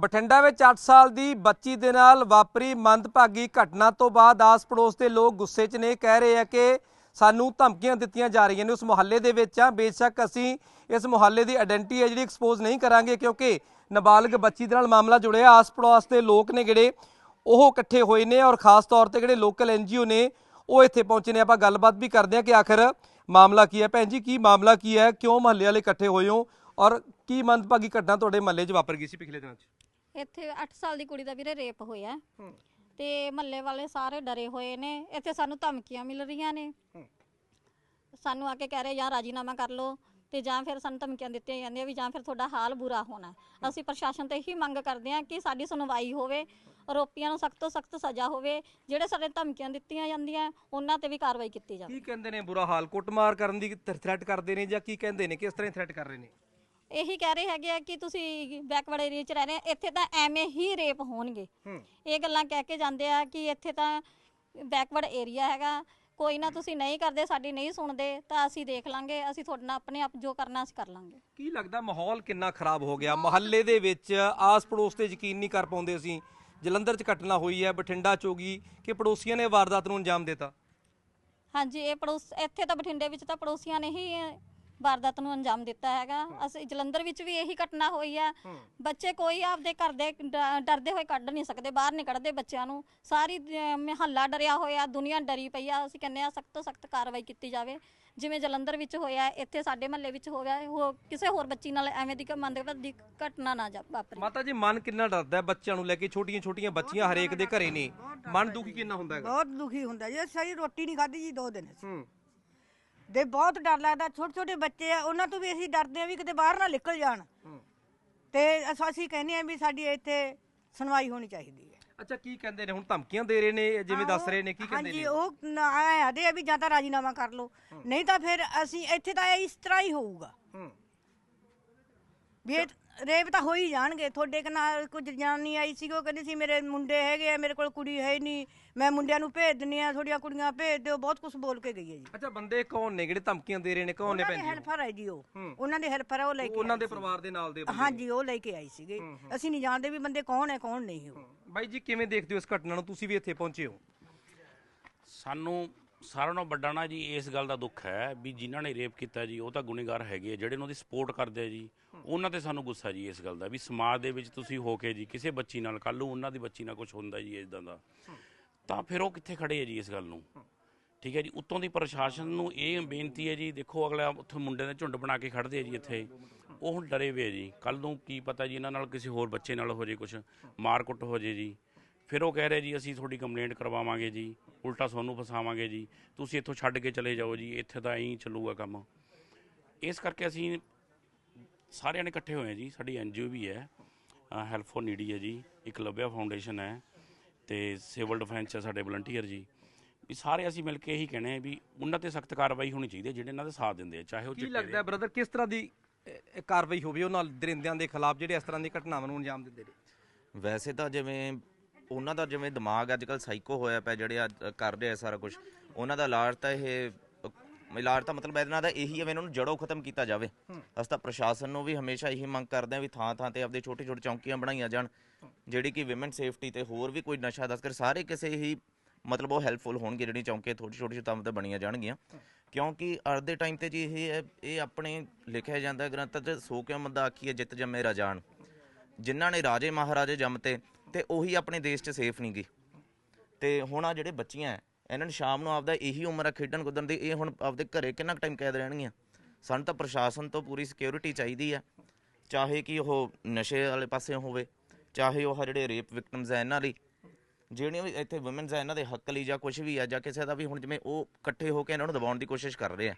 ਬਠਿੰਡਾ ਵਿੱਚ 8 ਸਾਲ ਦੀ ਬੱਚੀ ਦੇ ਨਾਲ ਵਾਪਰੀ ਮੰਦਭਾਗੀ ਘਟਨਾ ਤੋਂ ਬਾਅਦ ਆਸ-ਪੜੋਸ ਦੇ ਲੋਕ ਗੁੱਸੇ 'ਚ ਨੇ, ਕਹਿ ਰਹੇ ਆ ਕਿ ਸਾਨੂੰ ਧਮਕੀਆਂ ਦਿੱਤੀਆਂ ਜਾ ਰਹੀਆਂ ਨੇ ਉਸ ਮੁਹੱਲੇ ਦੇ ਵਿੱਚ। ਆ ਬੇਸ਼ੱਕ ਅਸੀਂ ਇਸ ਮੁਹੱਲੇ ਦੀ ਆਇਡੈਂਟੀ ਹੈ ਜਿਹੜੀ ਐਕਸਪੋਜ਼ ਨਹੀਂ ਕਰਾਂਗੇ ਕਿਉਂਕਿ ਨਾਬਾਲਗ ਬੱਚੀ ਦੇ ਨਾਲ ਮਾਮਲਾ ਜੁੜਿਆ। ਆਸ-ਪੜੋਸ ਦੇ ਲੋਕ ਨੇ ਜਿਹੜੇ ਉਹ ਇਕੱਠੇ ਹੋਏ ਨੇ ਔਰ ਖਾਸ ਤੌਰ ਤੇ ਜਿਹੜੇ ਲੋਕਲ ਐਨਜੀਓ ਨੇ, ਉਹ ਇੱਥੇ ਪਹੁੰਚੇ ਨੇ। ਆਪਾਂ ਗੱਲਬਾਤ ਵੀ ਕਰਦੇ ਹਾਂ ਕਿ ਆਖਰ ਮਾਮਲਾ ਕੀ ਹੈ। ਭੈਣ ਜੀ, ਕੀ ਮਾਮਲਾ ਕੀ ਹੈ? ਕਿਉਂ ਮੁਹੱਲੇ ਵਾਲੇ ਇਕੱਠੇ ਹੋਏ ਹੋ? ਔਰ ਕੀ ਮੰਦਭਾਗੀ ਘਟਨਾ ਤੁਹਾਡੇ ਮੁਹੱਲੇ 'ਚ ਵਾਪਰ ਗਈ ਸੀ ਪਿਛਲੇ ਦਿਨਾਂ 'ਚ? ਇੱਥੇ 8 ਸਾਲ ਦੀ ਕੁੜੀ ਦਾ ਵੀਰੇ ਰੇਪ ਹੋਇਆ। ਤੇ ਮਹੱਲੇ ਵਾਲੇ ਸਾਰੇ ਡਰੇ ਹੋਏ ਨੇ। ਇੱਥੇ ਸਾਨੂੰ ਧਮਕੀਆਂ ਮਿਲ ਰਹੀਆਂ ਨੇ। ਸਾਨੂੰ ਆ ਕੇ ਕਹਿ ਰਹੇ ਜਾਂ ਰਾਜੀਨਾਮਾ ਕਰ ਲਓ ਤੇ ਜਾਂ ਫਿਰ ਸਾਨੂੰ ਧਮਕੀਆਂ ਦਿੱਤੀਆਂ ਜਾਂਦੀਆਂ ਵੀ ਜਾਂ ਫਿਰ ਤੁਹਾਡਾ ਹਾਲ ਬੁਰਾ ਹੋਣਾ। ਹੈ। ਅਸੀਂ ਪ੍ਰਸ਼ਾਸਨ ਤੇ ਇਹੀ ਮੰਗ ਕਰਦੇ ਹਾਂ ਕਿ ਸਾਡੀ ਸੁਣਵਾਈ ਹੋਵੇ ਆਰੋਪੀਆਂ ਨੂੰ ਸਖਤ ਤੋਂ ਸਖਤ ਸਜ਼ਾ ਹੋਵੇ। ਜਿਹੜੇ ਸਾਡੇ ਧਮਕੀਆਂ ਦਿੱਤੀਆਂ ਜਾਂਦੀਆਂ ਉਹਨਾਂ ਤੇ ਵੀ ਕਾਰਵਾਈ ਕੀਤੀ ਜਾਵੇ। ਕੀ ਕਹਿੰਦੇ ਨੇ ਬੁਰਾ ਹਾਲ? ਕੁੱਟਮਾਰ ਕਰਨ ਦੀ ਥ੍ਰੈਟ ਕਰਦੇ ਨੇ ਜਾਂ ਕੀ ਕਹਿੰਦੇ ਨੇ? ਕਿਸ ਤਰ੍ਹਾਂ ਥ੍ਰੈਟ ਕਰ ਰਹੇ ਨੇ? ਇਹੀ ਕਹਿ ਰਹੇ ਹੈਗੇ ਆ ਕਿ ਤੁਸੀਂ ਬੈਕਵਰਡ ਏਰੀਆ 'ਚ ਰਹਿ ਰਹੇ ਆ ਇੱਥੇ ਤਾਂ ਐਵੇਂ ਹੀ ਰੇਪ ਹੋਣਗੇ। ਹੂੰ। ਇਹ ਗੱਲਾਂ ਕਹਿ ਕੇ ਜਾਂਦੇ ਆ ਕਿ ਇੱਥੇ ਤਾਂ ਬੈਕਵਰਡ ਏਰੀਆ ਹੈਗਾ ਕੋਈ ਨਾ ਤੁਸੀਂ ਨਹੀਂ ਕਰਦੇ ਸਾਡੀ ਨਹੀਂ ਸੁਣਦੇ ਤਾਂ ਅਸੀਂ ਦੇਖ ਲਾਂਗੇ ਅਸੀਂ ਤੁਹਾਡੇ ਨਾਲ ਆਪਣੇ ਆਪ ਜੋ ਕਰਨਾ ਅਸੀਂ ਕਰ ਲਾਂਗੇ। ਕੀ ਲੱਗਦਾ ਮਾਹੌਲ ਕਿੰਨਾ ਖਰਾਬ ਹੋ ਗਿਆ? ਮੁਹੱਲੇ ਦੇ ਵਿੱਚ ਆਸ-ਪੜੋਸ ਤੇ ਯਕੀਨ ਨਹੀਂ ਕਰ ਪਾਉਂਦੇ ਸੀ ਜਲੰਧਰ 'ਚ ਘਟਨਾ ਹੋਈ ਹੈ ਬਠਿੰਡਾ 'ਚ ਹੋ ਗਈ। ਕਿ ਪੜੋਸੀਆਂ ਨੇ ਵਾਰਦਾਤ ਨੂੰ ਅੰਜਾਮ ਦਿੱਤਾ? ਹਾਂਜੀ ਇਹ ਪੜੋਸ ਇੱਥੇ ਤਾਂ ਬਠਿੰਡੇ ਵਿੱਚ ਤਾਂ ਪੜੋਸੀਆਂ ਨੇ ਹੀ ਵਾਰਦਾਤ ਨੂੰ ਅੰਜਾਮ ਦਿੱਤਾ ਹੈਗਾ। ਅਸੀਂ ਜਲੰਧਰ ਵਿੱਚ ਵੀ ਇਹੀ ਘਟਨਾ ਹੋਈ ਹੈ। ਬੱਚੇ ਕੋਈ ਆਪਦੇ ਘਰ ਦੇ ਡ- ਡਰਦੇ ਹੋਏ ਕੱਢ ਨਹੀਂ ਸਕਦੇ ਬਾਹਰ ਨਹੀਂ ਕੱਢਦੇ ਬੱਚਿਆਂ ਨੂੰ। ਸਾਰੀ ਦ- ਮਹੱਲਾ ਡਰਿਆ ਹੋਇਆ ਦੁਨੀਆ ਡਰੀ ਪਈ ਆ। ਅਸੀਂ ਕਹਿੰਦੇ ਆ ਸਖਤ ਤੋਂ ਸਖਤ ਕਾਰਵਾਈ ਕੀਤੀ ਜਾਵੇ। ਜਿਵੇਂ ਜਲੰਧਰ ਵਿੱਚ ਹੋਇਆ ਇੱਥੇ ਸਾਡੇ ਮਹੱਲੇ ਵਿੱਚ ਹੋਇਆ ਹੋ ਕਿਸੇ ਹੋਰ ਬੱਚੀ ਨਾਲ ਐਵੇਂ ਦੀ ਕ- ਮੰਦਭਾਗੀ ਘਟਨਾ ਨਾ ਜਾ ਵਾਪਰੇ। ਮਾਤਾ ਜੀ ਮਨ ਕਿੰਨਾ ਡਰਦਾ ਹੈ ਬੱਚਿਆਂ ਨੂੰ ਲੈ ਕੇ? ਛੋਟੀਆਂ-ਛੋਟੀਆਂ ਬੱਚੀਆਂ ਹਰੇਕ ਦੇ ਘਰੇ ਨੇ ਮਨ ਦੁਖੀ ਕਿੰਨਾ ਹੁੰਦਾ ਹੈਗਾ? ਬਹੁਤ ਦੁਖੀ ਹੁੰਦਾ। ਜੀ ਸਹੀ ਰੋਟੀ ਨਹੀਂ ਖਾਧੀ ਜੀ ਦੋ ਦਿਨ ਹੂੰ। ਦੇ ਬਹੁਤ ਡਰ ਲੱਗਦਾ ਛੋਟੇ ਛੋਟੇ ਬੱਚੇ ਆ ਉਹਨਾਂ ਤੋਂ ਵੀ ਅਸੀਂ ਡਰਦੇ ਆ ਵੀ ਕਿਤੇ ਬਾਹਰ ਨਾ ਨਿਕਲ ਜਾਣ। ਤੇ ਅਸ- ਅਸੀਂ ਕਹਿੰਦੇ ਆ ਵੀ ਸਾਡੀ ਇੱਥੇ ਸੁਣਵਾਈ ਹੋਣੀ ਚਾਹੀਦੀ ਹੈ। ਅੱਛਾ ਕੀ ਕਹਿੰਦੇ ਨੇ? ਹੁਣ ਧਮਕੀਆਂ ਦੇ ਰਹੇ ਨੇ ਜਿਵੇਂ ਦੱਸ ਰਹੇ ਨੇ ਕੀ ਕਹਿੰਦੇ ਹਾਂਜੀ ਨੇ? ਉਹ ਆਏ ਆਦੇ ਆ ਵੀ ਜਾਂ ਤਾਂ ਰਾਜੀਨਾਮਾ ਕਰ ਲਓ ਨਹੀਂ ਤਾਂ ਫਿਰ ਅਸੀਂ ਇੱਥੇ ਤਾਂ ਇਸ ਤਰ੍ਹਾਂ ਹੀ ਹੋਊਗਾ। ਹੂੰ। ਵੀ ਇਹ ਰੇਪ ਤਾਂ ਹੋ ਹੀ ਜਾਣਗੇ। ਤੁਹਾਡੇ ਨਾਲ ਕੁਝ ਜਾਨੀ ਆਈ ਸੀ ਉਹ ਕਹਿੰਦੀ ਸੀ ਮੇਰੇ ਮੁੰਡੇ ਹੈਗੇ ਆ ਮੇਰੇ ਕੋਲ ਕੁੜੀ ਹੈ ਹੀ ਨਹੀਂ। ਮੈਂ ਮੁੰਡਿਆਂ ਨੂੰ ਭੇਜ ਦਿੰਨੀ ਆ ਤੁਹਾਡੀਆਂ ਕੁੜੀਆਂ ਭੇਜ ਦਿਓ ਬਹੁਤ ਕੁਝ ਬੋਲ ਕੇ ਗਈ ਹੈ ਜੀ। ਅੱਛਾ ਬੰਦੇ ਕੌਣ ਨੇ? ਜਿਹੜੇ ਧਮਕੀਆਂ ਦੇ ਰਹੇ ਨੇ? ਕੌਣ ਨੇ ਉਹਨਾਂ ਭੈਣ ਦੇ ਜੀ ਹੈਲਪਰ ਹੈ ਜੀ ਉਹ। ਹੂੰ। ਉਹਨਾਂ ਦੇ ਹੈਲਪਰ ਹੈ ਉਹ ਲੈ ਕੇ ਉਹਨਾਂ ਆਏ ਦੇ ਸੀ। ਪਰਿਵਾਰ ਦੇ ਨਾਲ ਦੇ ਬੰਦੇ ਹਾਂਜੀ ਉਹ ਲੈ ਕੇ ਆਈ ਸੀਗੇ। ਅਸੀਂ ਨਹੀਂ ਜਾਣਦੇ ਵੀ ਬੰਦੇ ਕੌਣ ਹੈ ਕੌਣ ਨਹੀਂ ਉਹ। ਬਾਈ ਜੀ ਕਿਵੇਂ ਦੇਖਦੇ ਹੋ ਇਸ ਘਟਨਾ ਨੂੰ? ਤੁਸੀਂ ਵੀ ਇੱਥੇ ਪਹੁੰਚੇ ਹੋ। ਸਾਨੂੰ ਸਾਰਿਆਂ ਨਾਲੋਂ ਵੱਡਾ ਨਾ ਜੀ ਇਸ ਗੱਲ ਦਾ ਦੁੱਖ ਹੈ ਵੀ ਜਿਨ੍ਹਾਂ ਨੇ ਰੇਪ ਕੀਤਾ ਜੀ, ਉਹ ਤਾਂ ਗੁਨੇਗਾਰ ਹੈਗੇ ਆ, ਜਿਹੜੇ ਉਹਨਾਂ ਦੀ ਸਪੋਰਟ ਕਰਦੇ ਆ ਜੀ, ਉਹਨਾਂ ਤੇ ਸਾਨੂੰ ਗੁੱਸਾ ਜੀ ਇਸ ਗੱਲ ਦਾ ਵੀ ਸਮਾਜ ਦੇ ਵਿੱਚ ਤੁਸੀਂ ਹੋ ਕੇ ਜੀ ਕਿਸੇ ਬੱਚੀ ਨਾਲ ਕੱਲ ਨੂੰ ਉਹਨਾਂ ਦੀ ਬੱਚੀ ਨਾਲ ਕੁਝ ਹੁੰਦਾ ਜੀ ਇਦਾਂ ਦਾ, ਤਾਂ ਫਿਰ ਉਹ ਕਿੱਥੇ ਖੜੇ ਆ ਜੀ ਇਸ ਗੱਲ ਨੂੰ? ਠੀਕ ਹੈ ਜੀ, ਉੱਤੋਂ ਦੀ ਪ੍ਰਸ਼ਾਸਨ ਨੂੰ ਇਹ ਬੇਨਤੀ ਹੈ ਜੀ, ਦੇਖੋ ਅਗਲਾ ਉੱਥੇ ਮੁੰਡੇ ਦੇ ਝੁੰਡ ਬਣਾ ਕੇ ਖੜਦੇ ਆ ਜੀ ਇੱਥੇ, ਉਹ ਹੁਣ ਡਰੇ ਹੋਏ ਆ ਜੀ ਕੱਲ ਨੂੰ ਕੀ ਪਤਾ ਜੀ ਇਹਨਾਂ ਨਾਲ ਕਿਸੇ ਹੋਰ ਬੱਚੇ ਨਾਲ ਹੋ ਜੇ ਕੁਝ ਮਾਰ ਕੁੱਟ ਹੋ ਜੇ ਜੀ ਫਿਰ ਉਹ ਕਹਿ ਰਹੇ ਜੀ ਅਸੀਂ ਤੁਹਾਡੀ ਕੰਪਲੇਂਟ ਕਰਵਾਵਾਂਗੇ ਜੀ ਉਲਟਾ ਤੁਹਾਨੂੰ ਫਸਾਵਾਂਗੇ ਜੀ ਤੁਸੀਂ ਇੱਥੋਂ ਛੱਡ ਕੇ ਚਲੇ ਜਾਓ ਜੀ ਇੱਥੇ ਤਾਂ ਐਂ ਚੱਲੂਗਾ ਕੰਮ। ਇਸ ਕਰਕੇ ਅਸੀਂ ਸਾਰਿਆਂ ਨੇ ਇਕੱਠੇ ਹੋਏ ਹਾਂ ਜੀ ਸਾਡੀ ਐਨਜੀਓ ਵੀ ਹੈ ਹੈਲਪ ਫॉर ਨੀਡੀ ਹੈ ਜੀ ਇੱਕ ਲੱਭਿਆ ਫਾਊਂਡੇਸ਼ਨ ਹੈ ਤੇ ਸਿਵਲ ਡਿਫੈਂਸ ਹੈ ਸਾਡੇ ਵਲੰਟੀਅਰ ਜੀ। ਵੀ ਸਾਰੇ ਅਸੀਂ ਮਿਲ ਕੇ ਇਹੀ ਕਹਿੰਦੇ ਆ ਵੀ ਉਹਨਾਂ ਤੇ ਸਖਤ ਕਾਰਵਾਈ ਹੋਣੀ ਚਾਹੀਦੀ ਹੈ ਜਿਹੜੇ ਇਹਨਾਂ ਦਾ ਸਾਥ ਦਿੰਦੇ ਆ ਚਾਹੇ ਉਹ ਕੀ ਲੱਗਦਾ ਬ੍ਰਦਰ ਕਿਸ ਤਰ੍ਹਾਂ ਦੀ ਕਾਰਵਾਈ ਹੋਵੇ ਉਹਨਾਂ ਦਰਿੰਦਿਆਂ ਦੇ ਖਿਲਾਫ ਜਿਹੜੇ ਇਸ ਤਰ੍ਹਾਂ ਦੀ ਘਟਨਾਵਾਂ ਨੂੰ ਅੰਜਾਮ ਦਿੰਦੇ ਨੇ? ਵੈਸੇ ਤਾਂ ਜਿਵੇਂ ਉਹਨਾਂ ਦਾ ਜਿਵੇਂ ਦਿਮਾਗ ਅੱਜ ਕੱਲ ਸਾਈਕੋ ਹੋਇਆ ਪਿਆ ਜਿਹੜੇ ਅੱਜ ਕਰ ਰਹੇ ਆ ਸਾਰਾ ਕੁਝ ਉਹਨਾਂ ਦਾ ਇਲਾਜ ਤਾਂ ਇਹ ਇਲਾਜ ਤਾਂ ਮਤਲਬ ਇਹਨਾਂ ਦਾ ਇਹੀ ਹੈ ਵੀ ਇਹਨਾਂ ਨੂੰ ਜੜੋਂ ਖਤਮ ਕੀਤਾ ਜਾਵੇ। ਅਸੀਂ ਤਾਂ ਪ੍ਰਸ਼ਾਸਨ ਨੂੰ ਵੀ ਹਮੇਸ਼ਾ ਇਹੀ ਮੰਗ ਕਰਦੇ ਆ ਵੀ ਥਾਂ ਥਾਂ ਤੇ ਆਪਦੇ ਛੋਟੇ ਛੋਟੇ ਚੌਂਕੀਆਂ ਬਣਾਈਆਂ ਜਾਣ ਜਿਹੜੀ ਕਿ ਔਮਨ ਸੇਫਟੀ ਤੇ ਹੋਰ ਵੀ ਕੋਈ ਨਸ਼ਾ ਤਸਕਰ ਸਾਰੇ ਕਿਸੇ ਹੀ ਮਤਲਬ ਉਹ ਹੈਲਪਫੁਲ ਹੋਣਗੇ ਜਿਹੜੀ ਚੌਂਕੀਆਂ ਥੋੜੀ ਛੋਟੀ ਥਾਂ ਤੇ ਬਣੀਆਂ ਜਾਣਗੀਆਂ। ਕਿਉਂਕਿ ਅੱਜ ਦੇ ਟਾਈਮ ਤੇ ਜੀ ਇਹ ਹੈ ਇਹ ਆਪਣੇ ਲਿਖਿਆ ਜਾਂਦਾ ਗ੍ਰੰਥ ਤੇ ਸੋ ਕਿਉ ਮੰਦਾ ਆਖੀਏ ਜਿੱਤ ਜੰਮੇ ਰਾਜਾਨ ਜਿਨ੍ਹਾਂ ਨੇ ਰਾਜੇ ਮਹਾਰਾਜੇ ਜੰਮਤੇ ਤੇ ਉਹੀ ਆਪਣੇ ਦੇਸ਼ 'ਚ ਸੇਫ ਨਹੀਂ ਗੀ। ਤੇ ਹੁਣ ਆ ਜਿਹੜੇ ਬੱਚੀਆਂ ਹੈ, ਇਹਨਾਂ ਨੂੰ ਸ਼ਾਮ ਨੂੰ ਆਪਦਾ ਇਹੀ ਉਮਰ ਆ ਖੇਡਣ ਕੁੱਦਣ ਦੀ ਇਹ ਹੁਣ ਆਪਦੇ ਘਰੇ ਕਿੰਨਾ ਟਾਈਮ ਕੈਦ ਰਹਿਣਗੀਆਂ? ਸਾਨੂੰ ਤਾਂ ਪ੍ਰਸ਼ਾਸਨ ਤੋਂ ਪੂਰੀ ਸਿਕਿਉਰਿਟੀ ਚਾਹੀਦੀ ਆ ਚਾਹੇ ਕਿ ਉਹ ਨਸ਼ੇ ਵਾਲੇ ਪਾਸੇ ਹੋਵੇ ਚਾਹੇ ਉਹ ਜਿਹੜੇ ਰੇਪ ਵਿਕਟਮਸ ਆ ਇਹਨਾਂ ਲਈ ਜਿਹੜੀਆਂ ਵੀ ਇੱਥੇ ਔਮਨਸ ਆ ਇਹਨਾਂ ਦੇ ਹੱਕ ਲਈ ਜਾਂ ਕੁਝ ਵੀ ਆ ਜਾਂ ਕਿਸੇ ਦਾ ਵੀ ਹੁਣ ਜਿਵੇਂ ਉਹ ਇਕੱਠੇ ਹੋ ਕੇ ਇਹਨਾਂ ਨੂੰ ਦਬਾਉਣ ਦੀ ਕੋਸ਼ਿਸ਼ ਕਰ ਰਹੇ ਆ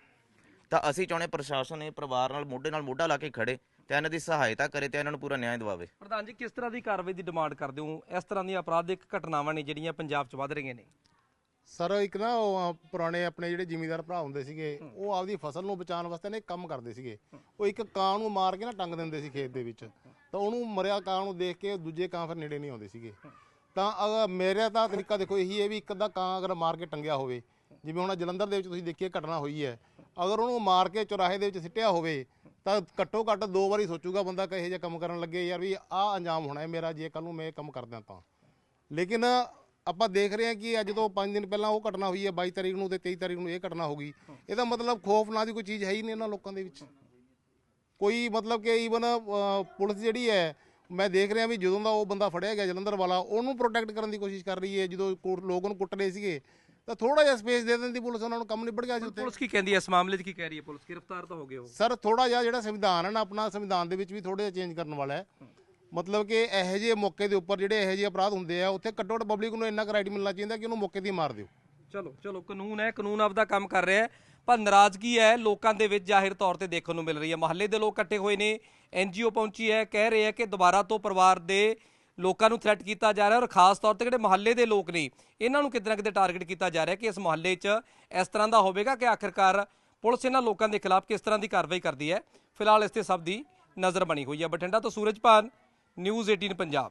ਤਾਂ ਅਸੀਂ ਚਾਹੁੰਦੇ ਪ੍ਰਸ਼ਾਸਨ ਇਹ ਪਰਿਵਾਰ ਨਾਲ ਮੋਢੇ ਨਾਲ ਮੋਢਾ ਲਾ ਕੇ ਖੜੇ। ਤੇ ਇਹਨਾਂ ਦੀ ਸਹਾਇਤਾ ਕਰੇ ਤੇ ਇਹਨਾਂ ਨੂੰ ਪੂਰਾ ਨਿਆਂ ਦਿਵਾਵੇ। ਪ੍ਰਧਾਨ ਜੀ ਕਿਸ ਤਰ੍ਹਾਂ ਦੀ ਕਾਰਵਾਈ ਦੀ ਡਿਮਾਂਡ ਕਰਦੇ ਹੋ? ਇਸ ਤਰ੍ਹਾਂ ਦੀਆਂ ਅਪਰਾਧਿਕ ਘਟਨਾਵਾਂ ਨੇ ਜਿਹੜੀਆਂ ਪੰਜਾਬ 'ਚ ਵੱਧ ਰਹੀਆਂ ਨੇ। ਸਰ ਇੱਕ ਨਾ ਉਹ ਪੁਰਾਣੇ ਆਪਣੇ ਜਿਹੜੇ ਜ਼ਿਮੀਂਦਾਰ ਭਰਾ ਹੁੰਦੇ ਸੀਗੇ ਉਹ ਆਪਦੀ ਫਸਲ ਨੂੰ ਬਚਾਉਣ ਵਾਸਤੇ ਨੇ ਕੰਮ ਕਰਦੇ ਸੀਗੇ। ਉਹ ਇੱਕ ਕਾਂ ਨੂੰ ਮਾਰ ਕੇ ਨਾ ਟੰਗ ਦਿੰਦੇ ਸੀ ਖੇਤ ਦੇ ਵਿੱਚ। ਤਾਂ ਉਹਨੂੰ ਮਰਿਆ ਕਾਂ ਨੂੰ ਦੇਖ ਕੇ ਦੂਜੇ ਕਾਂ ਫਿਰ ਨੇੜੇ ਨਹੀਂ ਆਉਂਦੇ ਸੀਗੇ। ਤਾਂ ਅਗਰ ਮੇਰਾ ਤਾਂ ਤਰੀਕਾ ਦੇਖੋ ਇਹੀ ਹੈ ਵੀ ਇੱਕ ਅੱਧਾ ਕਾਂ ਅਗਰ ਮਾਰ ਕੇ ਟੰਗਿਆ ਹੋਵੇ ਜਿਵੇਂ ਹੁਣ ਜਲੰਧਰ ਦੇ ਵਿੱਚ ਤੁਸੀਂ ਦੇਖੀਏ ਘਟਨਾ ਹੋਈ ਹੈ। ਅਗਰ ਉਹਨੂੰ ਮਾਰ ਕੇ ਚੁਰਾਹੇ ਦੇ ਵਿੱਚ ਸਿੱਟਿਆ ਹੋਵੇ ਤਾਂ ਘੱਟੋ ਘੱਟ ਦੋ ਵਾਰੀ ਸੋਚੂਗਾ ਬੰਦਾ ਕਿ ਇਹੋ ਜਿਹਾ ਕੰਮ ਕਰਨ ਲੱਗੇ ਯਾਰ ਵੀ ਆਹ ਅੰਜਾਮ ਹੋਣਾ ਹੈ ਮੇਰਾ, ਜੇ ਕੱਲ ਨੂੰ ਮੈਂ ਇਹ ਕੰਮ ਕਰਦਾ ਤਾਂ। ਲੇਕਿਨ ਆਪਾਂ ਦੇਖ ਰਹੇ ਹਾਂ ਕਿ ਅੱਜ ਤੋਂ 5 ਦਿਨ ਪਹਿਲਾਂ ਉਹ ਘਟਨਾ ਹੋਈ ਹੈ 22 ਤਾਰੀਖ ਨੂੰ ਤੇ 23 ਤਾਰੀਖ ਨੂੰ ਇਹ ਘਟਨਾ ਹੋ ਗਈ। ਇਹਦਾ ਮਤਲਬ ਖੋਫ ਨਾ ਦੀ ਕੋਈ ਚੀਜ਼ ਹੈ ਹੀ ਨਹੀਂ ਇਹਨਾਂ ਲੋਕਾਂ ਦੇ ਵਿੱਚ। ਕੋਈ ਮਤਲਬ ਕਿ ਈਵਨ ਪੁਲਿਸ ਜਿਹੜੀ ਹੈ, ਮੈਂ ਦੇਖ ਰਿਹਾ ਵੀ ਜਦੋਂ ਦਾ ਉਹ ਬੰਦਾ ਫੜਿਆ ਗਿਆ ਜਲੰਧਰ ਵਾਲਾ, ਉਹਨੂੰ ਪ੍ਰੋਟੈਕਟ ਕਰਨ ਦੀ ਕੋਸ਼ਿਸ਼ ਕਰ ਰਹੀ ਹੈ। ਜਦੋਂ ਕੋ- ਲੋਕ ਉਹਨੂੰ ਕੁੱਟ ਰਹੇ ਸੀਗੇ ਤਾਂ ਥੋੜਾ ਜਿਹਾ ਸਪੇਸ ਦੇ ਦਿੰਦੀ ਪੁਲਿਸ ਉਹਨਾਂ ਨੂੰ ਕੰਮ ਨਿਬੜ ਗਿਆ ਸੀ ਉੱਥੇ। ਪੁਲਿਸ ਕੀ ਕਹਿੰਦੀ ਹੈ? ਇਸ ਮਾਮਲੇ 'ਚ ਕੀ ਕਹਿ ਰਹੀ ਹੈ ਪੁਲਿਸ? ਗ੍ਰਿਫਤਾਰ ਤਾਂ ਹੋ ਗਏ ਉਹ। ਸਰ ਥੋੜਾ ਜਿਹਾ ਜਿਹੜਾ ਸੰਵਿਧਾਨ ਹੈ ਨਾ ਆਪਣਾ ਸੰਵਿਧਾਨ ਦੇ ਵਿੱਚ ਵੀ ਥੋੜਾ ਜਿਹਾ ਚੇਂਜ ਕਰਨ ਵਾਲਾ ਹੈ। ਮਤਲਬ ਕਿ ਇਹੋ ਜਿਹੇ ਮੌਕੇ ਦੇ ਉੱਪਰ ਜਿਹੜੇ ਇਹੋ ਜਿਹੇ ਅਪਰਾਧ ਹੁੰਦੇ ਆ ਉੱਥੇ ਘੱਟੋ ਘੱਟ ਪਬਲਿਕ ਨੂੰ ਇੰਨਾ ਕਰਾਈਟ ਮਿਲਣਾ ਚਾਹੀਦਾ ਕਿ ਉਹਨੂੰ ਮੌਕੇ ਹੀ ਮਾਰ ਦਿਓ। ਚਲੋ ਚਲੋ ਕਾਨੂੰਨ ਹੈ ਕਾਨੂੰਨ ਆਪਦਾ ਕੰਮ ਕਰ ਰਿਹਾ ਹੈ। ਪਰ ਨਾਰਾਜ਼ਗੀ ਹੈ ਲੋਕਾਂ ਦੇ ਵਿੱਚ ਜ਼ਾਹਿਰ ਤੌਰ ਤੇ ਦੇਖਣ ਨੂੰ ਮਿਲ ਰਹੀ ਹੈ। ਮਹੱਲੇ ਦੇ ਲੋਕ ਇਕੱਠੇ ਹੋਏ ਨੇ ਐਨਜੀਓ ਪਹੁੰਚੀ ਹੈ ਕਹਿ ਰਹੇ ਹੈ ਕਿ ਦੁਬਾਰਾ ਤੋਂ ਪਰਿਵਾਰ ਦੇ ਲੋਕਾਂ ਨੂੰ ਥ੍ਰੈਟ ਕੀਤਾ ਜਾ ਰਿਹਾ ਔਰ ਖਾਸ ਤੌਰ ਤੇ ਜਿਹੜੇ ਮੁਹੱਲੇ ਦੇ ਲੋਕ ਨੇ, ਇਹਨਾਂ ਨੂੰ ਕਿਤੇ ਨਾ ਕਿਤੇ ਟਾਰਗੇਟ ਕੀਤਾ ਜਾ ਰਿਹਾ ਕਿ ਇਸ ਮੁਹੱਲੇ 'ਚ ਇਸ ਤਰ੍ਹਾਂ ਦਾ ਹੋਵੇਗਾ ਕਿ ਆਖਿਰਕਾਰ ਪੁਲਿਸ ਇਹਨਾਂ ਲੋਕਾਂ ਦੇ ਖਿਲਾਫ ਕਿਸ ਤਰ੍ਹਾਂ ਦੀ ਕਾਰਵਾਈ ਕਰਦੀ ਹੈ? ਫਿਲਹਾਲ ਇਸ ਤੇ ਸਭ ਦੀ ਨਜ਼ਰ ਬਣੀ ਹੋਈ ਹੈ। ਬਠਿੰਡਾ ਤੋਂ ਸੂਰਜਪਾਨ ਨਿਊਜ਼ 18 ਪੰਜਾਬ।